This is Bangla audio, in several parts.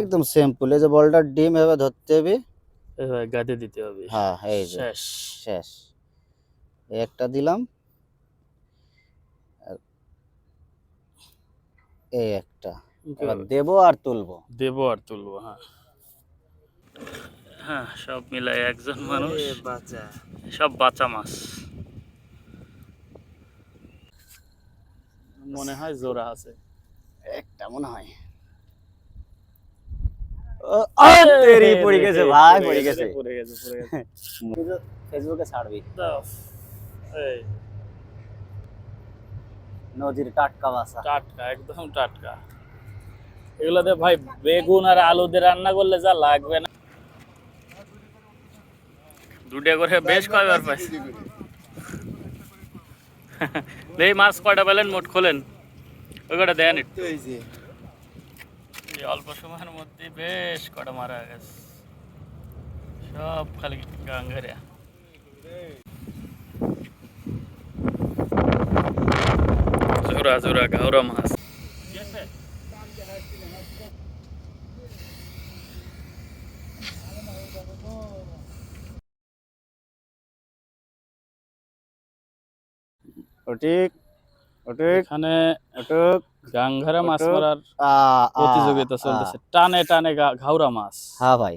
একদম সিম্পল এই যে বলটার ডিম এভাবে ধরতে হবে। এভাবে গাদে দিতে হবে। হ্যাঁ এই যে শেষ। শেষ। একটা দিলাম। এই একটা। দেবো আর তুলবো। দেবো আর তুলবো হ্যাঁ। হ্যাঁ সব মিলাই একজন মানুষ। বাচ্চা সব বাচ্চা মাছ। মনে হয় জোড়া আছে। একটা মনে হয়। তেরি পড়ে গেছে ভাই পড়ে গেছে পড়ে গেছে পড়ে গেছে। ফেসবুকে ছাড়বি। এই। নদীর টাটকা বাসা। টাটকা একদম টাটকা। এগুলোতে ভাই বেগুন আর আলু দিয়ে রান্না করলে যা লাগবে না। দুটা করে বেশ কয়বার পাইছি। এই মাছ কয়টা পেলেন মোট খোলেন। ওই কটা দেন একটু। এই অল্প সময়ের মধ্যে বেশ কটা মারা গেছে। সব খালি গাঙ্গেরিয়া জোড়া জোড়া ঘাওড়া মাছ। ওটিক এখানে গাঙ্গারা মাছ। মারার প্রতিযোগিতা চলতেছে। টানে টানে ঘাওড়া মাছ। হ্যাঁ ভাই।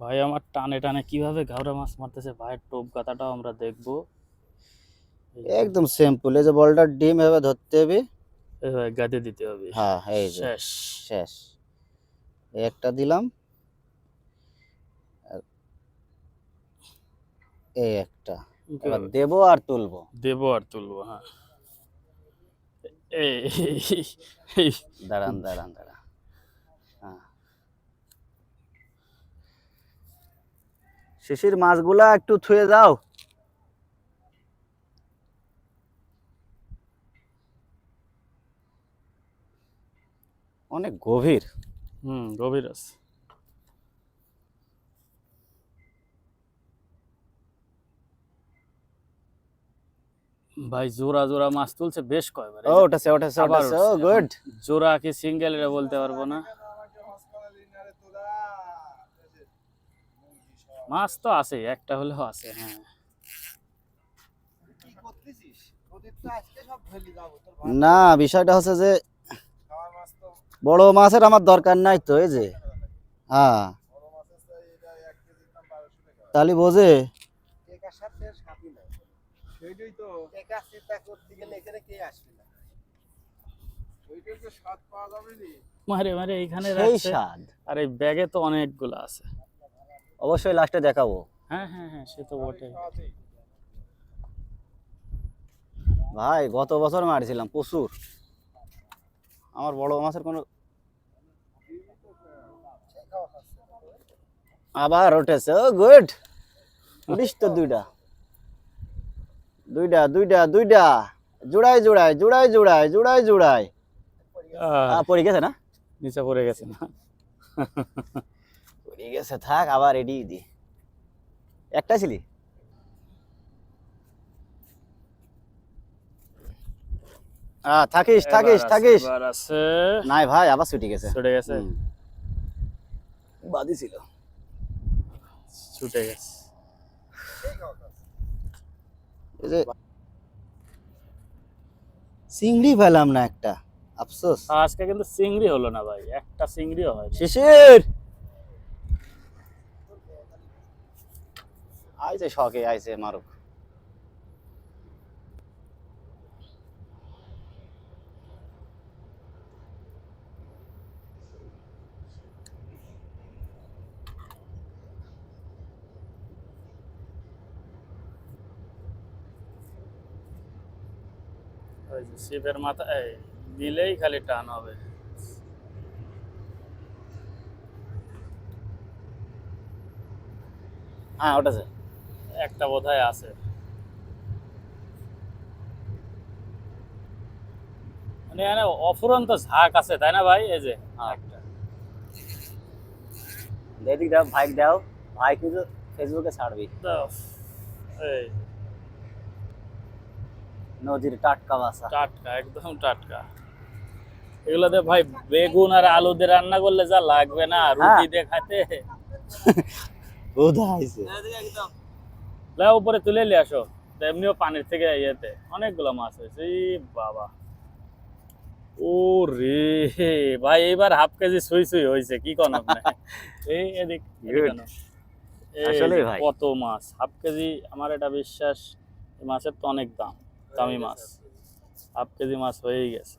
ভাই আমার টানে টানে কীভাবে ঘাওড়া মাছ মারতেছে? ভাইয়ের টোপ গাতাটাও আমরা দেখব। একদম সিম্পল এই যে বলটার ডিম এভাবে ধরতে হবে। এভাবে গাদে দিতে হবে। হ্যাঁ এই যে শেষ। শেষ। একটা দিলাম। এই একটা। এবার দেবো আর তুলবো। দেবো আর তুলবো হ্যাঁ। এই দাঁড়ান দাঁড়ান দাঁড়ান। হ্যাঁ। শিশির মাছগুলা একটু থুয়ে যাও অনেক গভীর। হুম গভীর আছে। ভাই জোড়া জোড়া মাছ তুলছে বেশ কয়বার। ও আবার ওটাছে ও গুড জোড়া কি সিঙ্গেল এটা বলতে পারব না? মাছ তো আছে একটা হলেও আছে হ্যাঁ। না বিষয়টা হচ্ছে যে বড় মাছের আমার দরকার নাই তো এই যে। হ্যাঁ। তাহলে বোঝে। মারে মারে এইখানে সেই স্বাদ। আর এই ব্যাগে তো অনেকগুলো আছে। অবশ্যই লাস্টে দেখাবো। হ্যাঁ হ্যাঁ হ্যাঁ সে তো বটে। ভাই গত বছর মারছিলাম প্রচুর। আমার বড় মাছের কোনো আবার উঠেছে। ও গুড। উঠিস তো দুইটা। দুইটা দুইটা দুইটা। জোড়াই জোড়াই জোড়াই জোড়াই জোড়াই জোড়াই। আহ, আহ, পড়ে গেছে না? নিচে পড়ে গেছে না। পড়ে গেছে থাক আবার রেডি দি। একটা ছিলি? থাকিস থাকিস থাকিস। নাই ভাই আবার ছুটে গেছে। ছুটে গেছে। বাদি ছিল। ছুটে গেছে। এই যে চিংড়ি পেলাম না একটা আফসোস। আজকে কিন্তু চিংড়ি হলো না ভাই একটা চিংড়িও হয় শিশির! আইছে শখে আইছে মারুক। ওই যে মাথা এই, দিলেই খালি টান হবে। হ্যাঁ ওটাছে একটা বোধহয় আছে। মানে অফুরন্ত ঝাঁক আছে তাই না ভাই? এই যে হ্যাঁ। একটা। দাও ভাইক দাও ভাই কিন্তু ফেসবুকে ছাড়বি। তো, এই। নদীর টাটকা বাসা টাটকা একদম টাটকা। এগুলোতে ভাই বেগুন আর আলু দিয়ে রান্না করলে যা লাগবে না রুটি দিয়ে খাতে বোধা হয়েছে উপরে তুলে নিয়ে আসো। এমনিও পানির থেকে ইয়েতে অনেকগুলো মাছ হয়েছে। বাবা। ও রে ভাই এইবার হাফ কেজি সুই সুই হয়েছে কি কোন এই এদিক ভাই। কত মাছ হাফ কেজি আমার এটা বিশ্বাস মাছের তো অনেক দাম। দামি মাছ। হাফ কেজি মাছ হয়েই গেছে।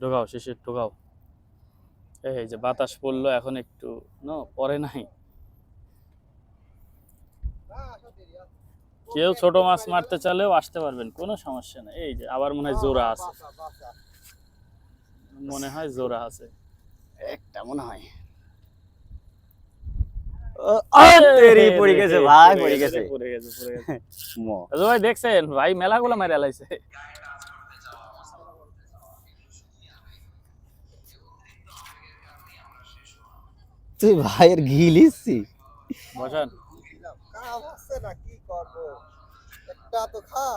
ঢোকাও, শিশির, ঢোকাও। এই যে বাতাস পড়ল, এখন একটু, নো, পরে নাই। কেউ ছোট মাছ মারতে চালেও আসতে পারবেন, কোনো সমস্যা নেই। এই যে, আবার মনে হয় জোড়া আছে। মনে হয় জোড়া আছে। একটা মনে হয়। তেরি পড়ে গেছে ভাই পড়ে গেছে পড়ে গেছে পড়ে গেছে মো আচ্ছা ভাই দেখছেন ভাই মেলাগুলো মেরে লাইছে তুই ভাইয়ের ঘি লিসছি বসান কাম আছে না কি করব একটা তো খা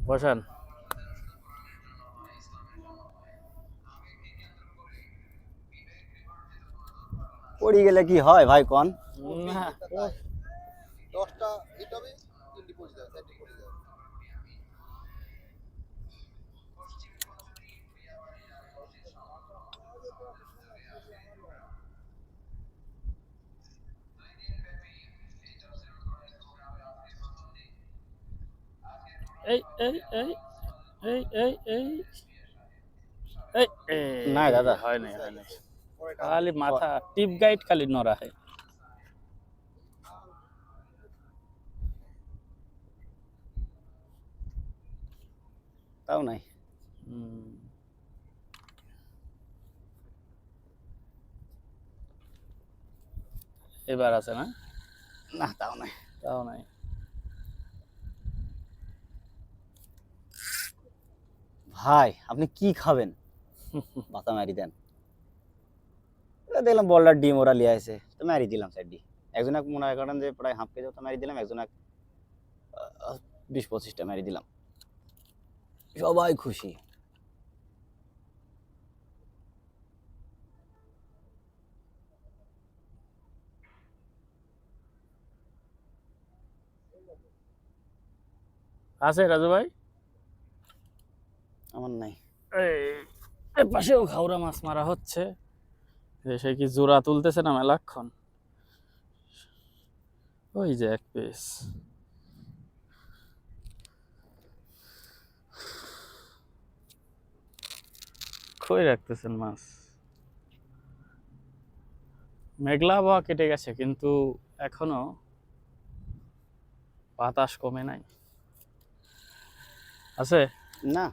বসান পড়ে গেলে কি হয় ভাই কোন না এই এই এই এই এই এই না দাদা হয় নাই হয় খালি মাথা টিপ গাইড খালি নড়া হয় তাও নাই। এবার আছে না? না তাও নাই। তাও নাই। ভাই আপনি কি খাবেন? মাথা মারি দেন। দেখলাম বলটার ডিম ওরা লিয়ে আছে তো মারি দিলাম সাইড ডি একজন এক মনে হয় করেন যে প্রায় হাফ কেজি তো মারি দিলাম একজন এক বিশ পঁচিশটা মারি দিলাম। সবাই খুশি। আছে রাজু ভাই? আমার নাই। এই পাশেও ঘাওড়া মাছ মারা হচ্ছে। যে সে কি জোড়া তুলতেছে না মেলাক্ষণ? ওই যে এক পিস কই রাখতেছেন মাছ? মেঘলা আবহাওয়া কেটে গেছে কিন্তু এখনও বাতাস কমে নাই। আছে? না।